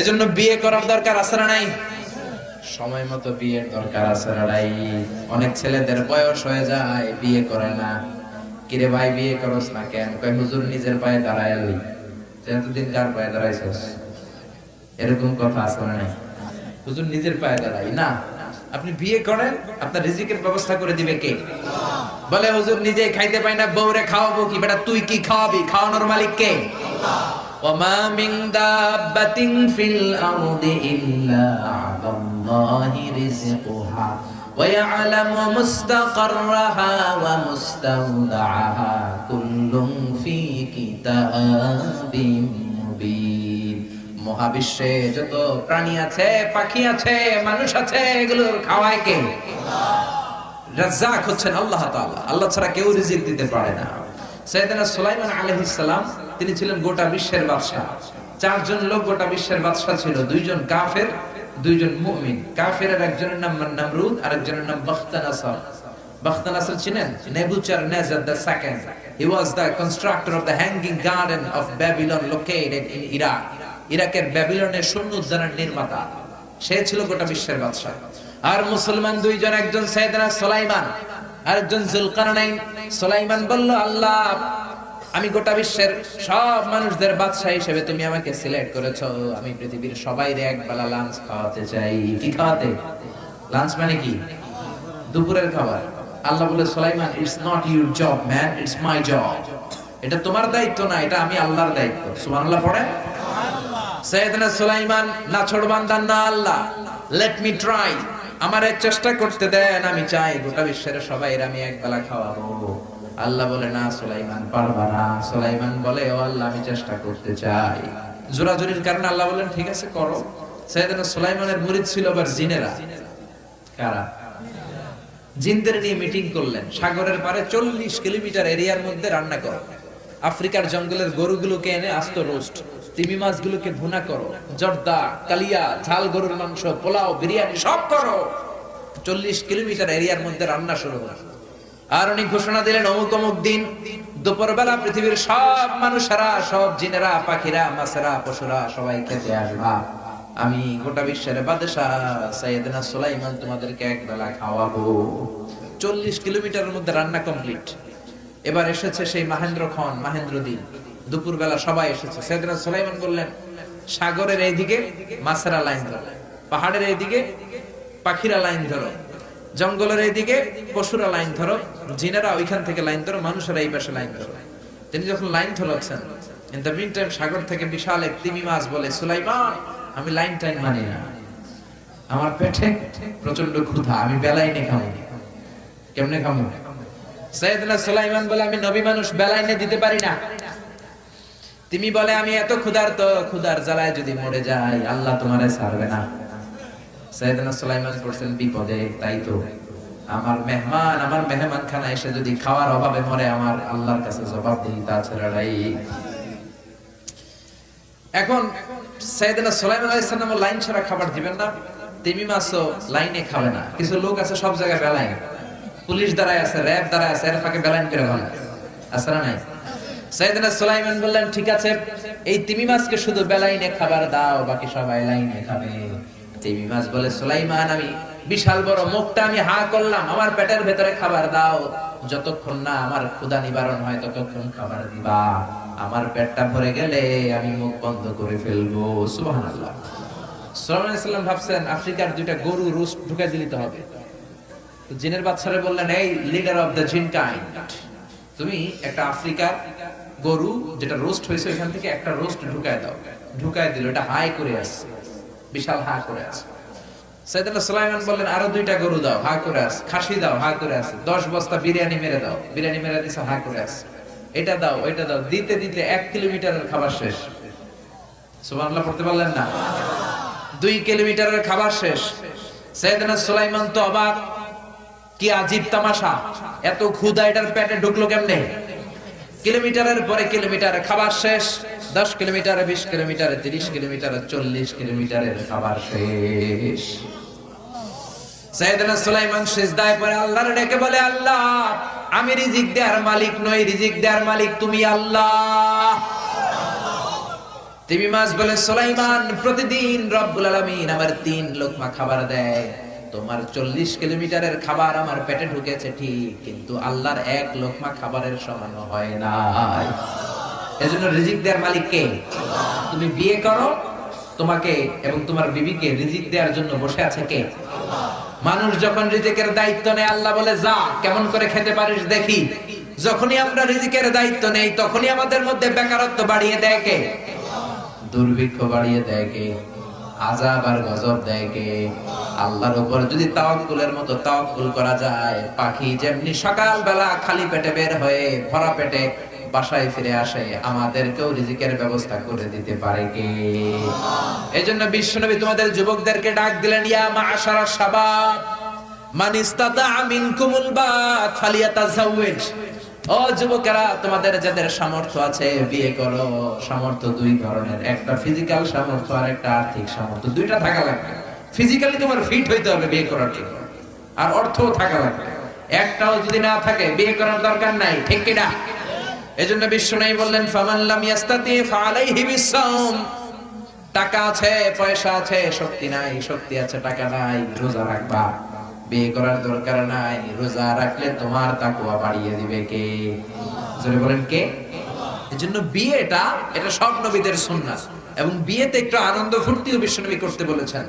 এজন্য বিয়ে করার দরকার আছে না নাই? সময় মতো বিয়ের দরকার আছে না নাই? অনেক ছেলেদের বয়স হয়ে যায়, বিয়ে করে না। কিরে ভাই, বিয়ে করস না কেন? কয় হুজুর নিজের পায়ে দাঁড়ায় এতদিন কার পায়ে দাঁড়াইছস। এরকম কথা আছে না নাই? হুজুর নিজের পায়ে দাঁড়াই না, আপনি বিয়ে করেন, আপনার রিজিকের ব্যবস্থা করে দিবে কে? বলে হুজুর নিজে খাইতে পাই না, বউরে খাওয়াবো কি? বেটা, তুই কি খাওয়াবি? খাওয়ানোর মালিক কে? وما من دابة في الأرض إلا على الله رزقها ويعلم مستقرها ومستودعها كل في كتاب مبين মহাবিশ্বে যত প্রাণী আছে পাখি আছে মানুষ আছে এগুলোর খাওয়ায় কে রাজ্জাক হচ্ছেন আল্লাহ তাআলা আল্লাহ ছাড়া কেউ রিজিক দিতে পারে না সৈয়দনা সুলাইমান আলাইহিস সালাম, তিনি ছিলেন গোটা বিশ্বের বাদশা চারজন লোক গোটা বিশ্বের বাদশা ছিল, দুইজন কাফের, দুইজন মুমিন। কাফেরের একজনের নাম নামরুদ, আরেকজনের নাম বখতানাসর। বখতানাসর ছিলেন Nebuchadnezzar the second. He was the constructor of the hanging garden of Babylon located in Iraq ইরাকের ব্যাবিলনের সৈন্য উদ্যানের নির্মাতা। সে ছিল গোটা বিশ্বের বাদশা আর মুসলমান দুইজন, একজন সৈয়দনা সুলাইমান। আরেকজন জুলকারনাইন সুলাইমান বলল আল্লাহ আমি গোটা বিশ্বের সব মানুষদের বাদশাহ হিসেবে তুমি আমাকে সিলেক্ট করেছ। আমি পৃথিবীর সবাই এক বেলা লাঞ্চ খাওয়াতে চাই। কি খাওয়াতে? লাঞ্চ মানে কি? দুপুরের খাবার। আল্লাহ বলে Sulaiman it's not your job man it's my job এটা তোমার দায়িত্ব না এটা আমি আল্লাহর দায়িত্ব। সুবহানাল্লাহ পড়েন। সৈয়দনা সুলাইমান না ছোড়বান্দান না আল্লাহ। লেট মি ট্রাই আমারে চেষ্টা করতে দেন, আমি চাই গোটা বিশ্বের সবাই আমি এক বেলা খাওয়াবো। আল্লাহ বলে, না সুলাইমান, পারবা না। সুলাইমান বলে, ও আল্লাহ, আমি চেষ্টা করতে চাই। জোরাজুরির কারণে আল্লাহ বলেন ঠিক আছে, করো। ছিল আবার জিনেরা। কারা? জিনদের নিয়ে মিটিং করলেন। সাগরের পারে চল্লিশ কিলোমিটার এরিয়ার মধ্যে রান্না করো। আফ্রিকার জঙ্গলের গরুগুলোকে এনে আস্ত রোস্ট। তিমি মাছগুলোকে ভুনা করো। জর্দা, কালিয়া, ঝাল, গরুর মাংস, পোলাও, বিরিয়ানি সব করো। চল্লিশ কিলোমিটার এরিয়ার মধ্যে রান্না শুরু হলো। আর উনি ঘোষণা দিলেন, অমুক অমুক দিন দুপুরবেলা পৃথিবীর সব মানুষেরা, সব জিনেরা, পাখিরা, মাছেরা, পশুরা সবাই খেতে আসবা। আমি গোটা বিশ্বের বাদশাহ সাইয়েদনা সুলাইমান তোমাদেরকে এক বেলা খাওয়াবো। চল্লিশ কিলোমিটারের মধ্যে রান্না কমপ্লিট। এবার এসেছে সেই মাহেন্দ্র খন মাহেন্দ্র দিন দুপুর বেলা সবাই এসেছে। সাইয়েদনা সুলাইমান বললেন, সাগরের এইদিকে মাছেরা লাইন ধরো, পাহাড়ের এইদিকে পাখিরা লাইন ধরো, জঙ্গলের এইদিকে পশুরা লাইন ধরো, জিনেরা ওইখান থেকে লাইন ধরো, মানুষেরা এই পাশে লাইন ধরো। তিনি যখন লাইন ধরাচ্ছেন ইন দ্য মিন টাইম সাগর থেকে বিশাল এক তিমি মাছ বলে, সুলাইমান, আমি লাইন টাইম মানি না। আমার পেটে প্রচণ্ড ক্ষুধা, আমি বেলাইনে খাব। কেমনে খাব? সৈয়দনা সুলাইমান বলে, আমি নবী মানুষ বেলাইনে দিতে পারি না। তুমি বলে, আমি এত ক্ষুধার্ত, ক্ষুধার জ্বালায় যদি মরে যাই, আল্লাহ তোমারে ছাড়বে না। সুলাইমান বিপদে, তাই তো। আমার মেহমান আমার মেহমান খানা এসে যদি খাওয়ার অভাবে মরে, আমার আল্লাহর কাছে জবাব দিই, তাছাড়া এখন সৈয়দনা সুলাইমান লাইন ছাড়া খাবার দিবেন না। তিমি মাছও লাইনে খাবে না। কিছু লোক আছে, সব জায়গায় বেলাইন। পুলিশ দাঁড়ায় আছে, র্যাব দাঁড়ায় আছে, এর ফাঁকে বেলাইন করে ভালো না নাই? সৈয়দনা সুলাইমান বললেন, ঠিক আছে, এই তিমি মাছকে শুধু বেলাইনে খাবার দাও, বাকি সবাই লাইনে খাবে। তিমি মাছ বলে, সুলাইমান, আমি বিশাল বড় মুখটা আমি হা করলাম, আমার পেটের ভেতরে খাবার দাও। যতক্ষণ না আমার ক্ষুধা নিবারণ হয়, ততক্ষণ খাবার দিবা। আমার পেটটা ভরে গেলে আমি মুখ বন্ধ করে ফেলব। সুবহানাল্লাহ। আলাইহি সাল্লাম ভাবছেন, আফ্রিকার দুইটা গরু রোস্ট ঢুকে দিতে হবে? জিনের বাচ্চারা বললেন, এই leader of the jinn kind তুমি একটা আফ্রিকার গরু যেটা রোস্ট হয়েছে এখান থেকে একটা রোস্ট ঢুকায় দাও। ঢুকায় দিল, এটা হাই করে আসছে। বিশাল হা করে আছে সুলাইমান বিরিয়ানি দিতে এক খাবার শেষ। পড়তে পারলেন না? দুই কিলোমিটারের খাবার শেষ। তো অবাক, কি আজীব তামাশা! এত ক্ষুধা এটার পেটে ঢুকলো কেমনে? কিলোমিটারের পরে কিলোমিটার খাবার শেষ, দশ কিলোমিটার, বিশ কিলোমিটার, তিরিশ কিলোমিটার, চল্লিশ কিলোমিটারের খাবার শেষ। সুলাইমান সিজদায় পড়ে আল্লাহর ডেকে বলে, আল্লাহ, আমি রিজিক দেওয়ার মালিক নই, রিজিক দেওয়ার মালিক তুমি আল্লাহ। তিমি মাছ বলে, সোলাইমান, প্রতিদিন রব্বুল আমার তিন লোকমা খাবার দেয়। তোমার চল্লিশ কিলোমিটারের খাবার আমার পেটে ঢুকেছে, ঠিক, কিন্তু আল্লাহর এক লোকমা খাবারের সমান হয় না। এজন্য রিজিক দেওয়ার মালিক কে? তুমি বিয়ে করো, তোমাকে এবং তোমার বিবিকে রিজিক দেওয়ার জন্য বসে আছে কে? মানুষ যখন রিজিকের দায়িত্ব নেয়, আল্লাহ বলে, যা, কেমন করে খেতে পারিস দেখি। যখনই আমরা রিজিকের দায়িত্ব নেই, তখনই আমাদের মধ্যে বেকারত্ব বাড়িয়ে দেয় কে? দুর্ভিক্ষ বাড়িয়ে দেয় কে? আজাব আর গজব দেয় কে? আল্লাহর উপর যদি তাওয়াক্কুলের মতো তাওয়াক্কুল করা যায়, পাখি যেমনি সকাল বেলা খালি পেটে বের হয়ে ভরা পেটে বাসায় ফিরে আসে, আমাদেরকেও রিজিকের ব্যবস্থা করে দিতে পারে কে? এজন্য বিশ্বনবী তোমাদের যুবকদেরকে ডাক দিলেন, ইয়া মাআশারা শাবাব, মান ইস্তাতা মিনকুমুল বাত ফালিয়াতাজাওয়াজ। ও যুবকেরা, তোমাদের যাদের সামর্থ্য আছে, বিয়ে করো। সামর্থ্য দুই ধরনের। একটা ফিজিক্যাল সামর্থ্য আর একটা আর্থিক সামর্থ্য। দুইটা থাকা লাগবে। ফিজিক্যালি তোমার ফিট হইতে হবে বিয়ে করার জন্য। আর অর্থও থাকা লাগবে। একটাও যদি না থাকে, বিয়ে করার দরকার নাই। ঠিক কিনা বিশ্ব নাই বললেন ইয়াস্তাতি টাকা আছে, পয়সা আছে, শক্তি নাই। শক্তি আছে, টাকা নাই। রোজা রাখবা। বিয়ে করার দরকার নাই, রোজা রাখলে তোমার তাকুয়া বাড়িয়ে দিবে কে? জোরে বলেন কে? এজন্য বিয়েটা এটা সব নবীদের সুন্নাহ এবং বিয়েতে একটু আনন্দ ফুর্তিও বিশ্বনবী করতে বলেছেন।